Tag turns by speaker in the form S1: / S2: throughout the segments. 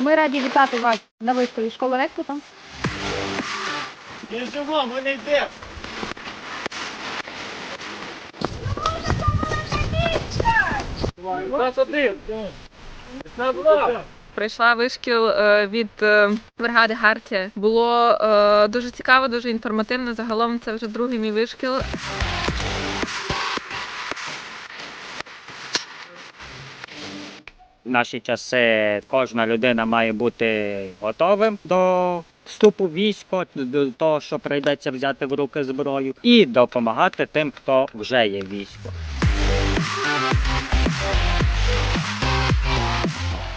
S1: Ми раді вітати вас на виставі школи рекруту.
S2: Біжимо, ми не йдемо. Нас один. Нас два.
S3: Прийшла вишкіл е, від е, бригади Хартія. Було е, дуже цікаво, дуже інформативно. Загалом це вже другий мій вишкіл.
S4: В наші часи кожна людина має бути готовим до вступу в військо, до того, що прийдеться взяти в руки зброю, і допомагати тим, хто вже є в війську.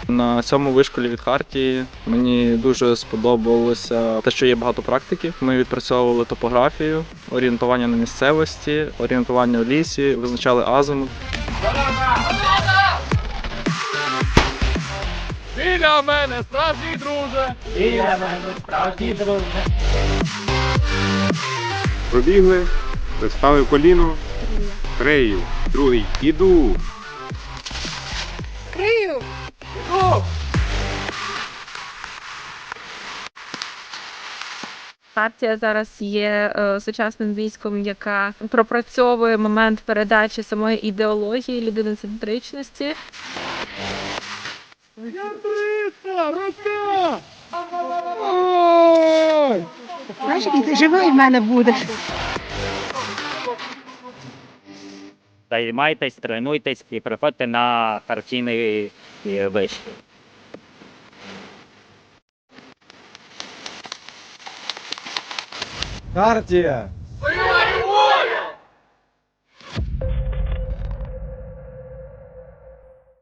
S5: На цьому вишколі від Хартії мені дуже сподобалося те, що є багато практики. Ми відпрацьовували топографію, орієнтування на місцевості, орієнтування в лісі, визначали азимут.
S2: Біля мене, справжній друже.
S4: Біля мене справді друже.
S6: Пробігли, приставив коліно, крию, другий, іду.
S3: Хартія зараз є е, сучасним військом, яка пропрацьовує момент передачі самої ідеології людиноцентричності.
S1: Знаєш, який ти живий в мене будеш.
S4: Займайтесь, тренуйтесь і приходьте на партійний е, вишкіл.
S2: Хартія.